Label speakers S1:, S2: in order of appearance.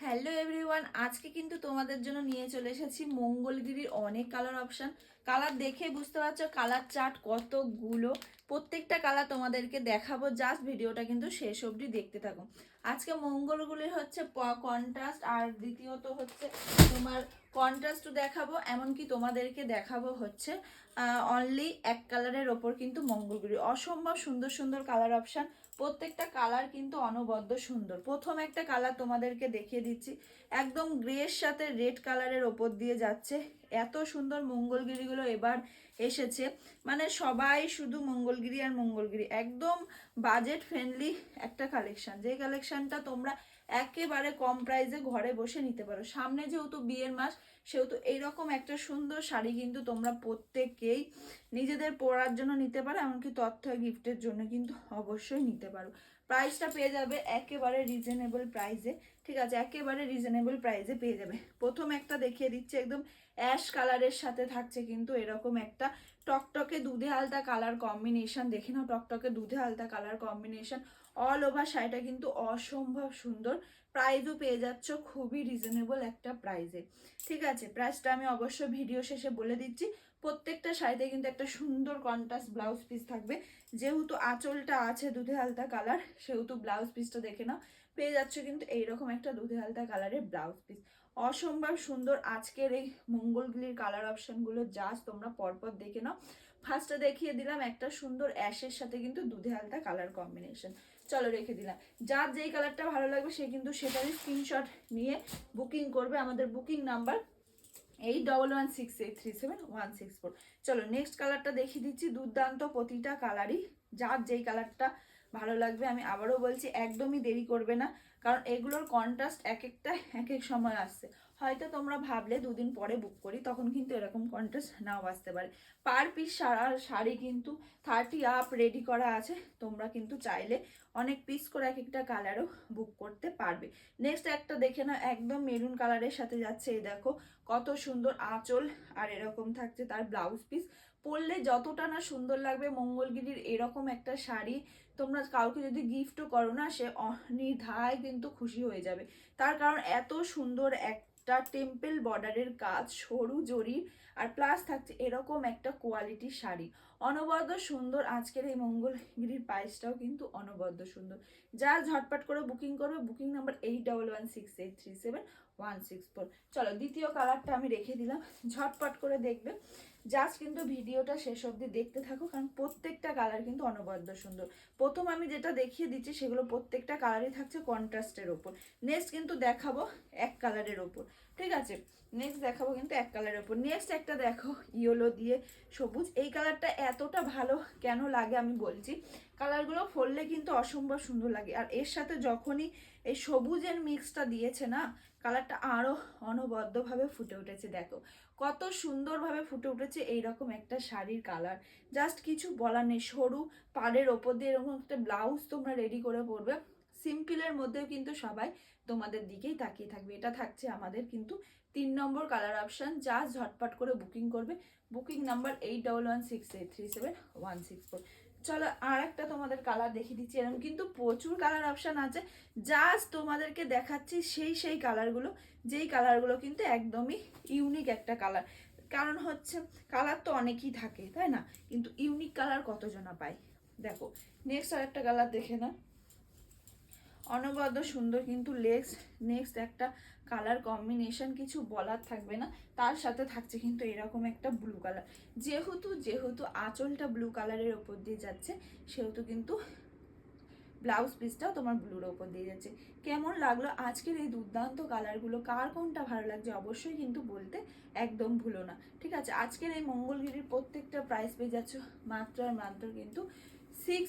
S1: Hello everyone আজকে কিন্তু তোমাদের জন্য নিয়ে চলে এসেছি মঙ্গলগিরির অনেক কালার অপশন কালার দেখে বুঝতে পারছ কালার চার্ট কতগুলো। প্রত্যেকটা কালার তোমাদেরকে দেখাবো জাস্ট ভিডিওটা কিন্তু শেষ অবধি দেখতে থাকো। আজকে মঙ্গলগুলি হচ্ছে কন্ট্রাস্ট আর দ্বিতীয়ত হচ্ছে তোমার কন্ট্রাস্টও দেখাবো, এমনকি তোমাদেরকে দেখাবো হচ্ছে অনলি এক কালারের ওপর কিন্তু মঙ্গলগুলি। অসম্ভব সুন্দর সুন্দর কালার অপশান প্রত্যেকটা কালার কিন্তু অনবদ্য সুন্দর। প্রথম একটা কালার তোমাদেরকে দেখিয়ে দিচ্ছি, একদম গ্রের সাথে রেড কালারের ওপর দিয়ে যাচ্ছে। এত সুন্দর মঙ্গলগিরিগুলো এবার এসেছে। মানে সবাই শুধু মঙ্গলগিরি আর মঙ্গলগিরি। একদম বাজেট ফ্রেন্ডলি একটা কালেকশন যে কালেকশনটা তোমরা একেবারে কম প্রাইসে ঘরে বসে নিতে পারো। সামনে যেহেতু বিয়ের মাস, সেহেতু এইরকম একটা সুন্দর শাড়ি কিন্তু তোমরা প্রত্যেকেই নিজেদের পরার জন্য নিতে পারো, এমনকি তথ্য গিফটের জন্য কিন্তু অবশ্যই নিতে পারো। প্রাইসটা পেয়ে যাবে একেবারে রিজনেবল প্রাইসে ঠিক আছে? একেবারে রিজনেবল প্রাইসে পেয়ে যাবে। প্রথম একটা দেখিয়ে দিচ্ছে, একদম অ্যাশ কালারের সাথে থাকছে কিন্তু এরকম একটা টকটকে দুধে আলতা কালার কম্বিনেশন দেখে নাও টকটকে দুধে আলতা কালার কম্বিনেশন অল ওভার শাড়িটা কিন্তু অসম্ভব সুন্দর। প্রাইসও পেয়ে যাচ্ছ খুবই রিজনেবল একটা প্রাইসে ঠিক আছে? প্রাইসটা আমি অবশ্য ভিডিও শেষে বলে দিচ্ছি। প্রত্যেকটা শাড়িতে কিন্তু একটা সুন্দর কন্ট্রাস্ট ব্লাউজ পিস থাকবে। যেহেতু আঁচলটা আছে দুধে হালতা কালার সেহেতু ব্লাউজ পিসটা দেখে নাও। পেয়ে যাচ্ছ কিন্তু এইরকম একটা দুধে হালতা কালারের ব্লাউজ পিস অসম্ভব সুন্দর আজকের এই মঙ্গলগুলির কালার অপশনগুলো জাস্ট তোমরা পরপর দেখে নাও। ফার্স্টে দেখিয়ে দিলাম একটা সুন্দর অ্যাশের সাথে কিন্তু দুধে হালতা কালার কম্বিনেশন চলো রেখে দিলাম। যার যেই কালারটা ভালো লাগবে সে কিন্তু সেটারই স্ক্রিনশট নিয়ে বুকিং করবে আমাদের booking number eight double one six eight three seven one six four চলো নেক্সট কালারটা দেখিয়ে দিচ্ছি, দুর্দান্ত প্রতিটা কালারই যার যেই কালারটা ভালো লাগবে, আমি আবারও বলছি, একদমই দেরি করবে না, কারণ এগুলোর কন্ট্রাস্ট এক একটা, এক এক সময় আসছে। হয়তো তোমরা ভাবলে দুদিন পরে বুক করি, তখন কিন্তু এরকম কন্ট্রাস্ট নাও আসতে পারে। পার পিস সারা, শাড়ি কিন্তু থার্টি আপ রেডি করা আছে, তোমরা কিন্তু চাইলে অনেক পিস করে এক একটা কালারও বুক করতে পারবে। নেক্সট একটা দেখে নাও, একদম মেরুন কালারের সাথে যাচ্ছে, এই দেখো, কত সুন্দর আঁচল, আর এরকম থাকছে তার ব্লাউজ পিস পরলে যতটা না সুন্দর লাগবে, মঙ্গলগিরির এরকম একটা শাড়ি, তোমরা কাউকে যদি গিফটও করো না, সে অনির্ধায় কিন্তু খুশি হয়ে যাবে। তার কারণ এত সুন্দর একটা টেম্পেল বর্ডারের কাজ সরু জরির আর প্লাস থাকছে এরকম একটা কোয়ালিটির শাড়ি। অনবদ্য সুন্দর, আজকের এই মঙ্গলগিরির প্রাইসটাও কিন্তু অনবদ্য সুন্দর। যা ঝটপট করে বুকিং করবে booking number eight double one six eight three seven one six four চলো, দ্বিতীয় কালারটা আমি রেখে দিলাম, ঝটপট করে দেখবে। জাস্ট কিন্তু ভিডিওটা শেষ অবধি দেখতে থাকো, কারণ প্রত্যেকটা কালার কিন্তু অনবদ্য সুন্দর। প্রথম আমি যেটা দেখিয়ে দিচ্ছি, সেগুলো প্রত্যেকটা কালারই থাকছে কন্ট্রাস্টের ওপর। নেক্সট কিন্তু দেখাবো এক কালারের ওপর। ঠিক আছে? নেক্সট দেখাবো কিন্তু এক কালারের ওপর নেক্সট একটা দেখো ইয়েলো দিয়ে সবুজ। এই কালারটা এতটা ভালো কেন লাগে আমি বলছি। কালারগুলো ফললে কিন্তু অসম্ভব সুন্দর লাগে। আর এর সাথে যখনই এই সবুজের মিক্সটা দিয়েছে না কালারটা আরও অনবদ্যভাবে ফুটে উঠেছে, দেখো। কত সুন্দরভাবে ফুটে উঠেছে এইরকম একটা শাড়ির কালার জাস্ট কিছু বলার নেই, সরু, পাড়ের ওপর দিয়ে এরকম একটা ব্লাউজ তোমরা রেডি করে পরবে। সিম্পলের মধ্যেও কিন্তু সবাই তোমাদের দিকেই তাকিয়ে থাকবে। এটা থাকছে আমাদের কিন্তু তিন নম্বর কালার অপশান জাস্ট ঝটপট করে বুকিং করবে। Booking number eight double one six eight three seven one six four চলো আর একটা তোমাদের কালার দেখিয়ে দিচ্ছি এরকম কিন্তু প্রচুর কালার অপশান আছে। জাস্ট তোমাদেরকে দেখাচ্ছি সেই সেই কালারগুলো যেই কালারগুলো কিন্তু একদমই ইউনিক একটা কালার কারণ হচ্ছে কালার তো অনেকই থাকে, তাই না? কিন্তু ইউনিক কালার কতজনা পায়? দেখো নেক্সট আর একটা কালার দেখে না অনবদ্য সুন্দর কিন্তু লেগস নেক্সট একটা কালার কম্বিনেশন কিছু বলার থাকবে না। তার সাথে থাকছে কিন্তু এরকম একটা ব্লু কালার যেহেতু যেহেতু আঁচলটা ব্লু কালারের ওপর দিয়ে যাচ্ছে, সেহেতু কিন্তু ব্লাউজ পিসটাও তোমার ব্লুর ওপর দিয়ে যাচ্ছে। কেমন লাগল আজকের এই দুর্দান্ত কালারগুলো কার কোনটা ভালো লাগছে অবশ্যই কিন্তু বলতে একদম ভুলো না। ঠিক আছে, আজকের এই মঙ্গলগিরির প্রত্যেকটা প্রাইস পেয়ে যাচ্ছ মাত্র আর মাত্র কিন্তু সিক্স